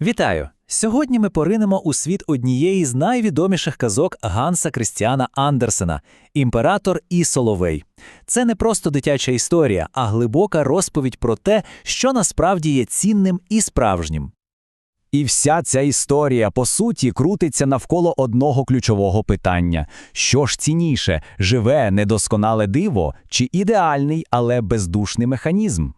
Вітаю! Сьогодні ми поринемо у світ однієї з найвідоміших казок Ганса Крістіана Андерсена Імператор і Соловей. Це не просто дитяча історія, а глибока розповідь про те, що насправді є цінним і справжнім. І вся ця історія, по суті, крутиться навколо одного ключового питання: що ж цінніше, живе недосконале диво чи ідеальний, але бездушний механізм?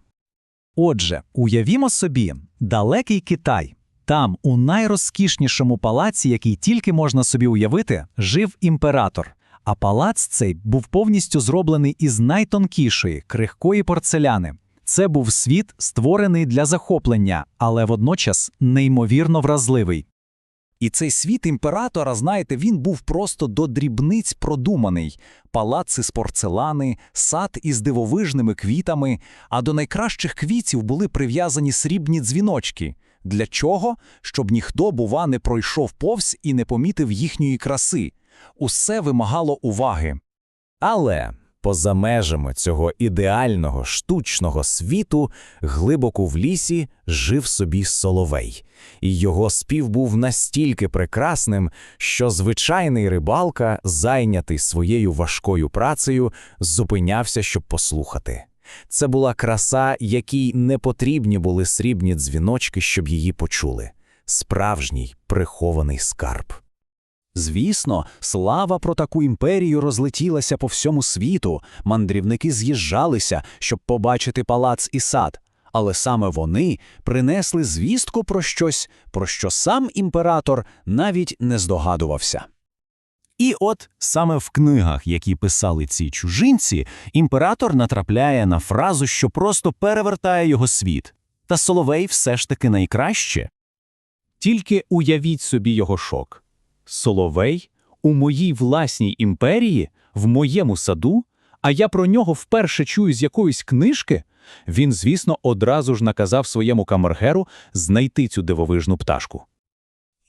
Отже, уявімо собі, далекий Китай. Там, у найрозкішнішому палаці, який тільки можна собі уявити, жив імператор. А палац цей був повністю зроблений із найтонкішої, крихкої порцеляни. Це був світ, створений для захоплення, але водночас неймовірно вразливий. І цей світ імператора, знаєте, він був просто до дрібниць продуманий: палаци з порцелани, сад із дивовижними квітами, а до найкращих квітів були прив'язані срібні дзвіночки. Для чого? Щоб ніхто, бува, не пройшов повз і не помітив їхньої краси. Усе вимагало уваги. Але поза межами цього ідеального штучного світу, глибоко в лісі жив собі соловей, і його спів був настільки прекрасним, що звичайний рибалка, зайнятий своєю важкою працею, зупинявся, щоб послухати. Це була краса, якій не потрібні були срібні дзвіночки, щоб її почули. Справжній прихований скарб. Звісно, слава про таку імперію розлетілася по всьому світу, мандрівники з'їжджалися, щоб побачити палац і сад. Але саме вони принесли звістку про щось, про що сам імператор навіть не здогадувався. І от саме в книгах, які писали ці чужинці, імператор натрапляє на фразу, що просто перевертає його світ. Та Соловей все ж таки найкраще. Тільки уявіть собі його шок. Соловей у моїй власній імперії, в моєму саду, а я про нього вперше чую з якоїсь книжки. Він, звісно, одразу ж наказав своєму камергеру знайти цю дивовижну пташку.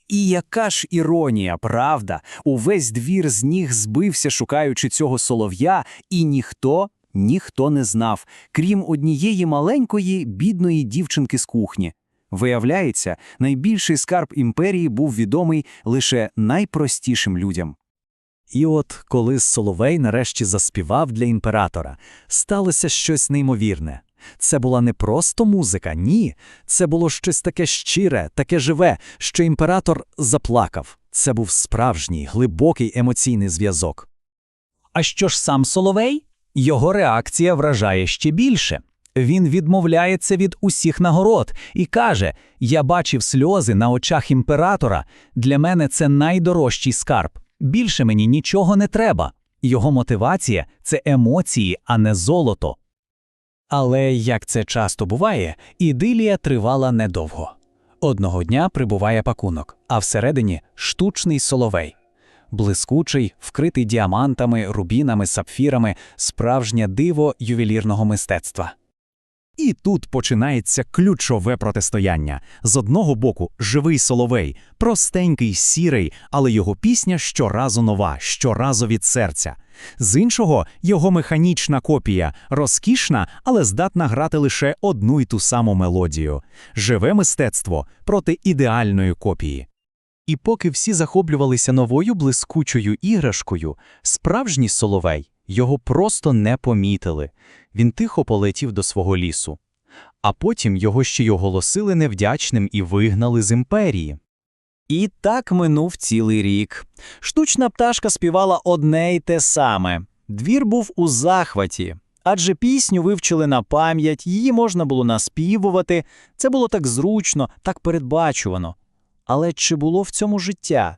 І яка ж іронія, правда? Увесь двір з ніг збився, шукаючи цього солов'я, і ніхто, ніхто не знав, крім однієї маленької, бідної дівчинки з кухні. Виявляється, найбільший скарб імперії був відомий лише найпростішим людям. І от, коли Соловей нарешті заспівав для імператора, сталося щось неймовірне. Це була не просто музика, ні. Це було щось таке щире, таке живе, що імператор заплакав. Це був справжній, глибокий емоційний зв'язок. А що ж сам Соловей? Його реакція вражає ще більше. Він відмовляється від усіх нагород і каже: Я бачив сльози на очах імператора. Для мене це найдорожчий скарб. Більше мені нічого не треба. Його мотивація це емоції, а не золото. Але, як це часто буває, ідилія тривала недовго. Одного дня прибуває пакунок, а всередині штучний соловей. Блискучий, вкритий діамантами, рубінами, сапфірами, справжнє диво ювелірного мистецтва. І тут починається ключове протистояння. З одного боку, живий соловей, простенький, сірий, але його пісня щоразу нова, щоразу від серця. З іншого, його механічна копія, розкішна, але здатна грати лише одну й ту саму мелодію. Живе мистецтво проти ідеальної копії. І поки всі захоплювалися новою блискучою іграшкою, справжній соловей його просто не помітили. Він тихо полетів до свого лісу. А потім його ще й оголосили невдячним і вигнали з імперії. І так минув цілий рік. Штучна пташка співала одне й те саме. Двір був у захваті, адже пісню вивчили на пам'ять, її можна було наспівувати. Це було так зручно, так передбачувано. Але чи було в цьому життя?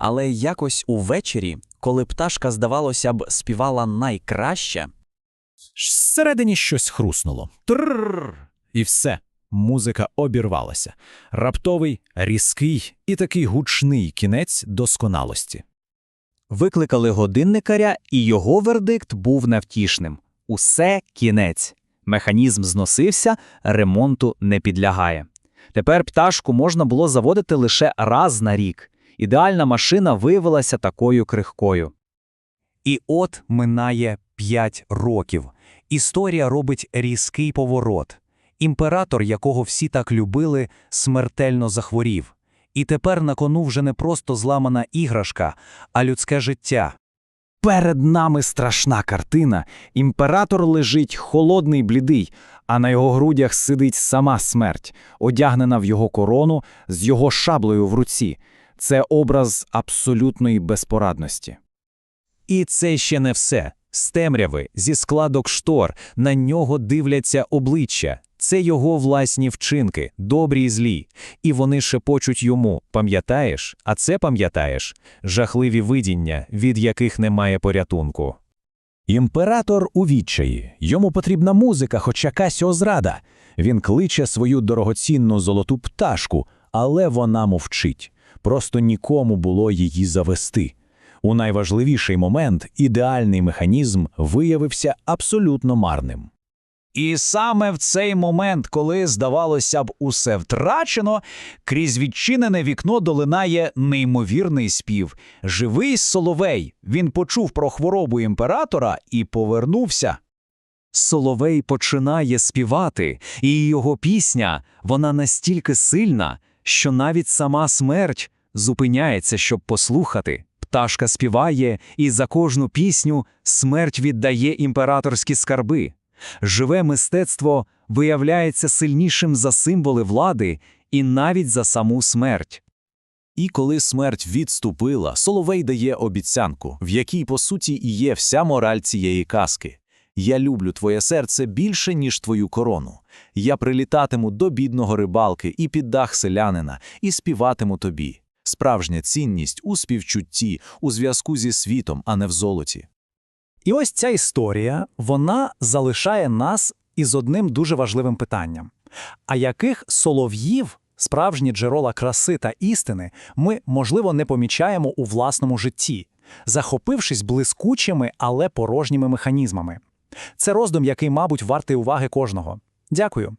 Але якось увечері, коли пташка, здавалося б, співала найкраще, Зсередині щось хруснуло. Трррр. І все. Музика обірвалася. Раптовий, різкий і такий гучний кінець досконалості. Викликали годинникаря, і його вердикт був невтішним. Усе кінець. Механізм зносився, ремонту не підлягає. Тепер пташку можна було заводити лише раз на рік. Ідеальна машина виявилася такою крихкою. І от минає п'ять років. Історія робить різкий поворот. Імператор, якого всі так любили, смертельно захворів. І тепер на кону вже не просто зламана іграшка, а людське життя. Перед нами страшна картина. Імператор лежить холодний, блідий, а на його грудях сидить сама смерть, одягнена в його корону з його шаблею в руці. Це образ абсолютної безпорадності. І це ще не все. З темряви, зі складок штор, на нього дивляться обличчя. Це його власні вчинки, добрі і злі. І вони шепочуть йому «пам'ятаєш? А це пам'ятаєш?» Жахливі видіння, від яких немає порятунку. Імператор у відчаї. Йому потрібна музика, хоч якась озрада. Він кличе свою дорогоцінну золоту пташку, але вона мовчить. Просто нікому було її завести. У найважливіший момент ідеальний механізм виявився абсолютно марним. І саме в цей момент, коли, здавалося б, усе втрачено, крізь відчинене вікно долинає неймовірний спів. Живий соловей. Він почув про хворобу імператора і повернувся. Соловей починає співати, і його пісня, вона настільки сильна, що навіть сама смерть зупиняється, щоб послухати. Пташка співає, і за кожну пісню смерть віддає імператорські скарби. Живе мистецтво виявляється сильнішим за символи влади і навіть за саму смерть. І коли смерть відступила, Соловей дає обіцянку, в якій, по суті, і є вся мораль цієї казки. «Я люблю твоє серце більше, ніж твою корону. Я прилітатиму до бідного рибалки і під дах селянина, і співатиму тобі. Справжня цінність у співчутті, у зв'язку зі світом, а не в золоті». І ось ця історія, вона залишає нас із одним дуже важливим питанням. А яких солов'їв, справжні джерела краси та істини, ми, можливо, не помічаємо у власному житті, захопившись блискучими, але порожніми механізмами? Це роздум, який, мабуть, вартий уваги кожного. Дякую.